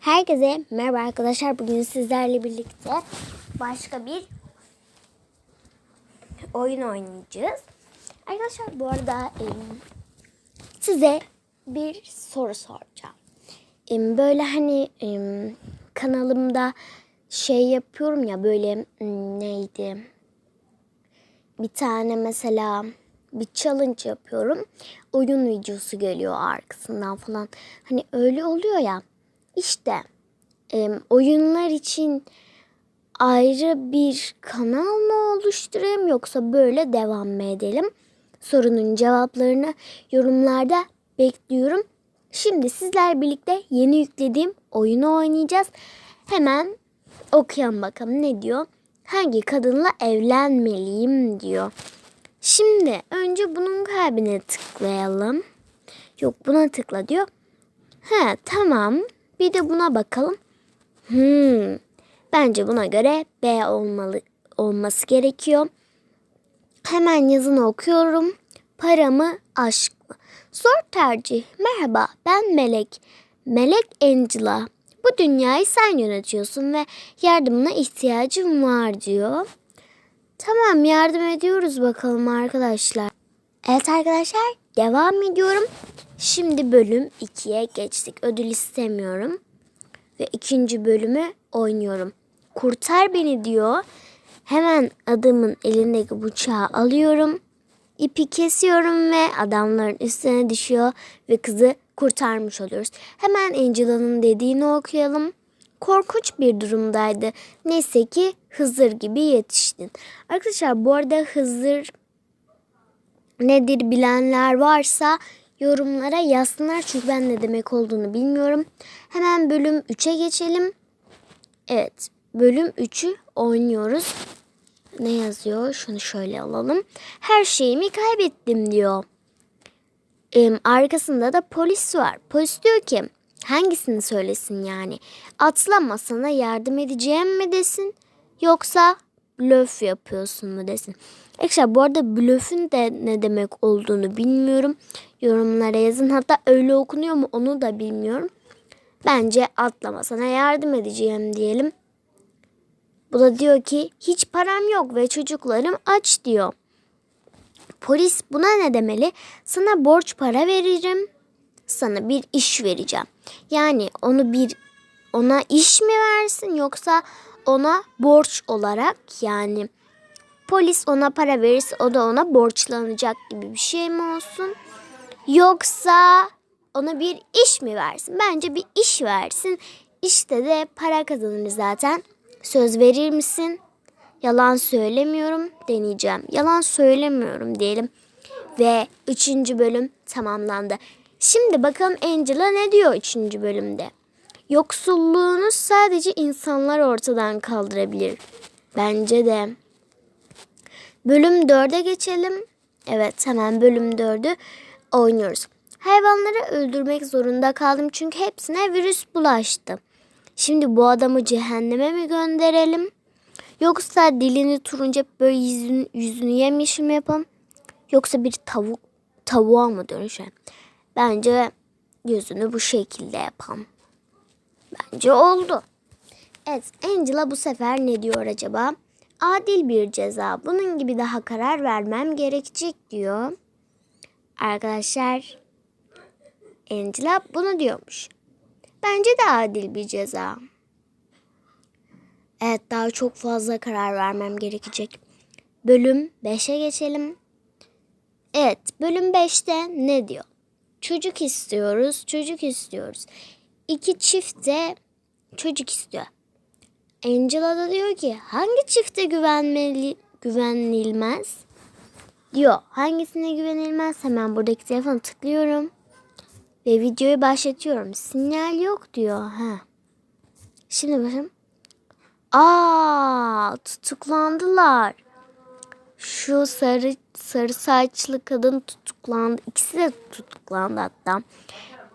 Herkese merhaba arkadaşlar. Bugün sizlerle birlikte başka bir oyun oynayacağız. Arkadaşlar bu arada size bir soru soracağım. Böyle hani kanalımda şey yapıyorum ya böyle neydi? Bir tane mesela bir challenge yapıyorum. Oyun videosu geliyor arkasından falan. Hani öyle oluyor ya. İşte em, oyunlar için ayrı bir kanal mı oluşturayım yoksa böyle devam mı edelim? Sorunun cevaplarını yorumlarda bekliyorum. Şimdi sizler birlikte yeni yüklediğim oyunu oynayacağız. Hemen okuyalım bakalım ne diyor. Hangi kadınla evlenmeliyim diyor. Şimdi önce bunun kalbine tıklayalım. Yok buna tıkla diyor. He tamam. Bir de buna bakalım. Hmm. Bence buna göre B olmalı olması gerekiyor. Hemen yazını okuyorum. Para mı aşk mı? Zor tercih. Merhaba ben Melek. Melek Angela. Bu dünyayı sen yönetiyorsun ve yardımına ihtiyacım var diyor. Tamam yardım ediyoruz bakalım arkadaşlar. Evet arkadaşlar devam ediyorum. Şimdi bölüm 2'ye geçtik. Ödül istemiyorum. Ve ikinci bölümü oynuyorum. Kurtar beni diyor. Hemen adamın elindeki bıçağı alıyorum. İpi kesiyorum ve adamların üstüne düşüyor ve kızı kurtarmış oluyoruz. Hemen Angela'nın dediğini okuyalım. Korkunç bir durumdaydı. Neyse ki Hızır gibi yetiştin. Arkadaşlar bu arada Hızır nedir bilenler varsa yorumlara yazsınlar. Çünkü ben ne demek olduğunu bilmiyorum. Hemen bölüm 3'e geçelim. Evet bölüm 3'ü oynuyoruz. Ne yazıyor? Şunu şöyle alalım. Her şeyimi kaybettim diyor. Em, arkasında da polis var. Polis diyor ki hangisini söylesin yani? Atlama sana yardım edeceğim mi desin yoksa blöf yapıyorsun mu desin. Arkadaşlar bu arada blöfün de ne demek olduğunu bilmiyorum. Yorumlara yazın. Hatta öyle okunuyor mu onu da bilmiyorum. Bence atlama sana yardım edeceğim diyelim. Bu da diyor ki hiç param yok ve çocuklarım aç diyor. Polis buna ne demeli? Sana borç para veririm. Sana bir iş vereceğim. Yani onu bir ona iş mi versin yoksa ona borç olarak yani polis ona para verirse o da ona borçlanacak gibi bir şey mi olsun? Yoksa ona bir iş mi versin? Bence bir iş versin. İşte de para kazanır zaten. Söz verir misin? Yalan söylemiyorum deneyeceğim. Yalan söylemiyorum diyelim. Ve üçüncü bölüm tamamlandı. Şimdi bakalım Angela ne diyor üçüncü bölümde? Yoksulluğunu sadece insanlar ortadan kaldırabilir. Bence de. Bölüm 4'e geçelim. Evet hemen bölüm 4'ü oynuyoruz. Hayvanları öldürmek zorunda kaldım çünkü hepsine virüs bulaştı. Şimdi bu adamı cehenneme mi gönderelim? Yoksa dilini turunca böyle yüzünü, yüzünü yemişim mi yapalım? Yoksa bir tavuk tavuğa mı dönüşelim? Bence yüzünü bu şekilde yapalım. Bence oldu. Evet Angela bu sefer ne diyor acaba? Adil bir ceza. Bunun gibi daha karar vermem gerekecek diyor. Arkadaşlar Angela bunu diyormuş. Bence de adil bir ceza. Evet daha çok fazla karar vermem gerekecek. Bölüm 5'e geçelim. Evet bölüm 5'te ne diyor? Çocuk istiyoruz, çocuk istiyoruz. İki çift de çocuk istiyor. Angela da diyor ki hangi çifte güvenmeli, güvenilmez? Diyor hangisine güvenilmez hemen buradaki telefonu tıklıyorum. Ve videoyu başlatıyorum. Sinyal yok diyor. Ha. Şimdi bakın. Aa tutuklandılar. Şu sarı sarı saçlı kadın tutuklandı. İkisi de tutuklandı hatta.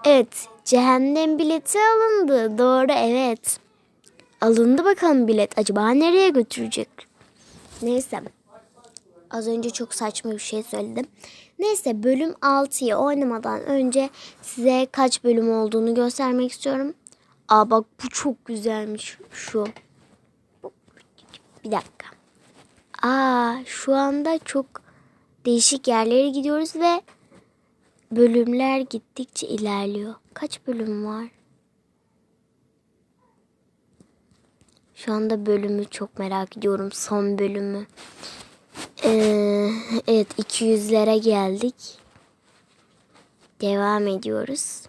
Evet, cehennem bileti alındı. Doğru, evet. Alındı bakalım bilet. Acaba nereye götürecek? Neyse. Az önce çok saçma bir şey söyledim. Neyse bölüm 6'yı oynamadan önce size kaç bölüm olduğunu göstermek istiyorum. Aa bak bu çok güzelmiş şu. Bir dakika. Aa şu anda çok değişik yerlere gidiyoruz ve bölümler gittikçe ilerliyor. Kaç bölüm var? Şu anda bölümü çok merak ediyorum. Son bölümü. Ee, evet 200'lere geldik. Devam ediyoruz.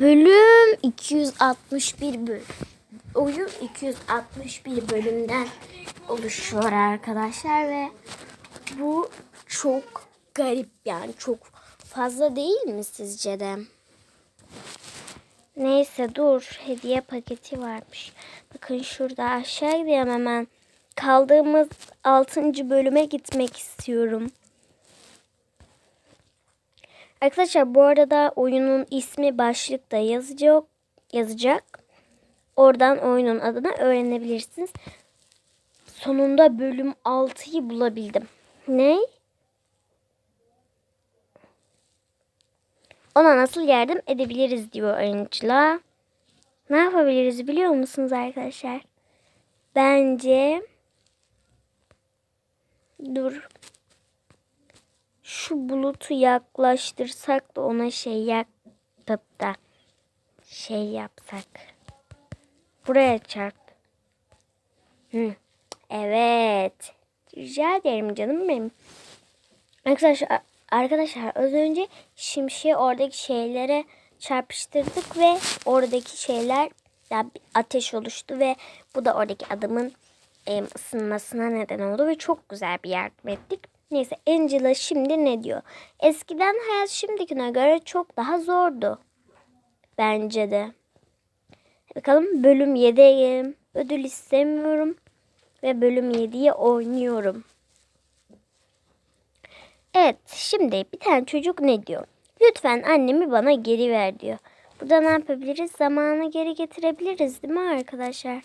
Bölüm 261 bölüm. Oyun 261 bölümden oluşuyor arkadaşlar ve bu çok garip yani çok fazla değil mi sizce de? Neyse dur hediye paketi varmış. Bakın şurada aşağı gidelim hemen. Kaldığımız 6. bölüme gitmek istiyorum. Arkadaşlar bu arada oyunun ismi başlıkta yazacak. yazacak. Oradan oyunun adını öğrenebilirsiniz. Sonunda bölüm 6'yı bulabildim. Ne? Ona nasıl yardım edebiliriz diyor Angela. Ne yapabiliriz biliyor musunuz arkadaşlar? Bence dur şu bulutu yaklaştırsak da ona şey yapıp da şey yapsak. Buraya çarp. Hı. Evet. Rica ederim canım benim. Arkadaşlar, arkadaşlar az önce şimşeği oradaki şeylere çarpıştırdık ve oradaki şeyler ateş oluştu ve bu da oradaki adamın e, ısınmasına neden oldu ve çok güzel bir yardım ettik. Neyse Angela şimdi ne diyor? Eskiden hayat şimdikine göre çok daha zordu. Bence de. Bakalım bölüm 7'ye gelelim. Ödül istemiyorum. Ve bölüm 7'ye oynuyorum. Evet şimdi bir tane çocuk ne diyor? Lütfen annemi bana geri ver diyor. Burada ne yapabiliriz? Zamanı geri getirebiliriz değil mi arkadaşlar?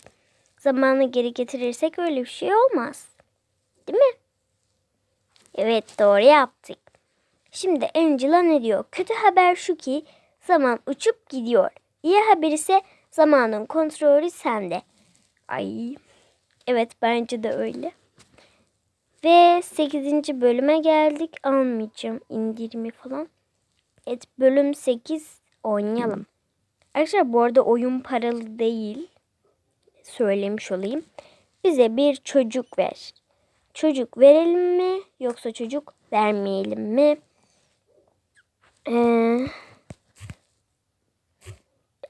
Zamanı geri getirirsek öyle bir şey olmaz. Değil mi? Evet doğru yaptık. Şimdi Angela ne diyor? Kötü haber şu ki zaman uçup gidiyor. İyi haber ise zamanın kontrolü sende. Ay. Evet bence de öyle. Ve 8. bölüme geldik. Almayacağım indirimi falan. Evet bölüm 8 oynayalım. Arkadaşlar bu arada oyun paralı değil. Söylemiş olayım. Bize bir çocuk ver. Çocuk verelim mi yoksa çocuk vermeyelim mi? Ee,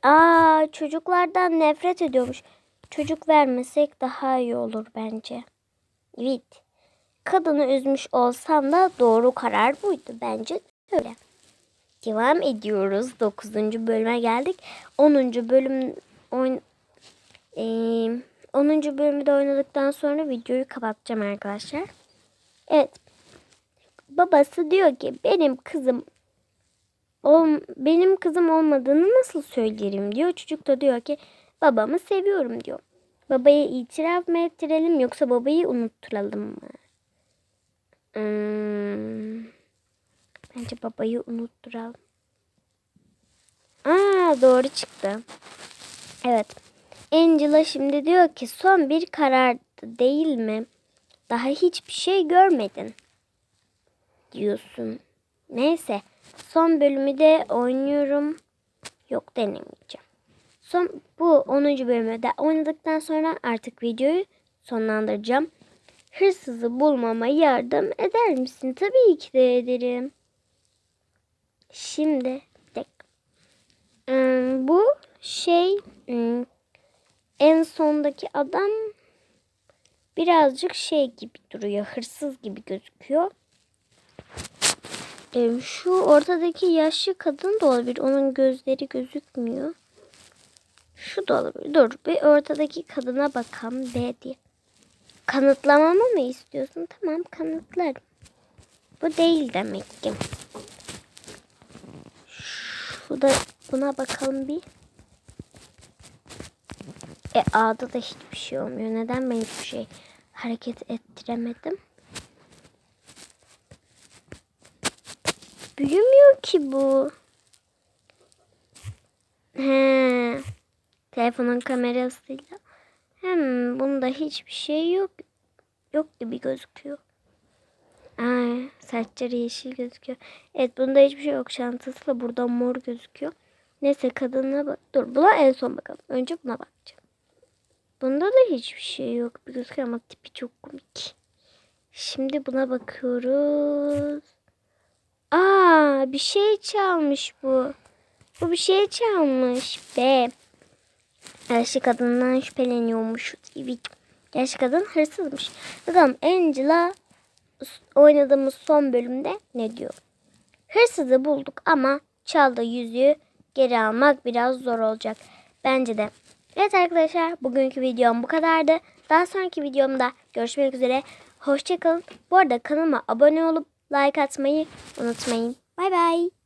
aa çocuklardan nefret ediyormuş. Çocuk vermesek daha iyi olur bence. Evet. Kadını üzmüş olsam da doğru karar buydu. Bence öyle. Devam ediyoruz. 9. bölüme geldik. 10. bölüm oyn ee, 10. bölümü de oynadıktan sonra videoyu kapatacağım arkadaşlar. Evet. Babası diyor ki benim kızım ol, benim kızım olmadığını nasıl söylerim diyor. Çocuk da diyor ki babamı seviyorum diyor. Babayı itiraf mı ettirelim yoksa babayı unutturalım mı? Hmm, bence babayı unutturalım. Aa doğru çıktı. Evet. Angela şimdi diyor ki son bir karardı değil mi? Daha hiçbir şey görmedin diyorsun. Neyse son bölümü de oynuyorum. Yok denemeyeceğim. Son bu 10. bölümü de oynadıktan sonra artık videoyu sonlandıracağım. Hırsızı bulmama yardım eder misin? Tabii ki de ederim. Şimdi tek. Bu şey en sondaki adam birazcık şey gibi duruyor. Hırsız gibi gözüküyor. Şu ortadaki yaşlı kadın da olabilir. Onun gözleri gözükmüyor. Şu da olabilir. Dur bir ortadaki kadına bakalım B diye. Kanıtlamamı mı istiyorsun? Tamam kanıtlarım. Bu değil demek ki. Şu da buna bakalım bir. E A'da da hiçbir şey olmuyor. Neden ben hiçbir şey hareket ettiremedim? Büyümüyor ki bu. telefonun kamerasıyla. Hem bunda hiçbir şey yok. Yok gibi gözüküyor. Ay, saçları yeşil gözüküyor. Evet bunda hiçbir şey yok. Çantası da burada mor gözüküyor. Neyse kadına bak. Dur buna en son bakalım. Önce buna bakacağım. Bunda da hiçbir şey yok. Bir gözüküyor ama tipi çok komik. Şimdi buna bakıyoruz. Aa bir şey çalmış bu. Bu bir şey çalmış be. Yaşlı kadından şüpheleniyormuş. Evet. Yaşlı kadın hırsızmış. Bakalım Angela oynadığımız son bölümde ne diyor? Hırsızı bulduk ama çaldığı yüzüğü geri almak biraz zor olacak. Bence de. Evet arkadaşlar bugünkü videom bu kadardı. Daha sonraki videomda görüşmek üzere. Hoşçakalın. Bu arada kanalıma abone olup like atmayı unutmayın. Bay bay.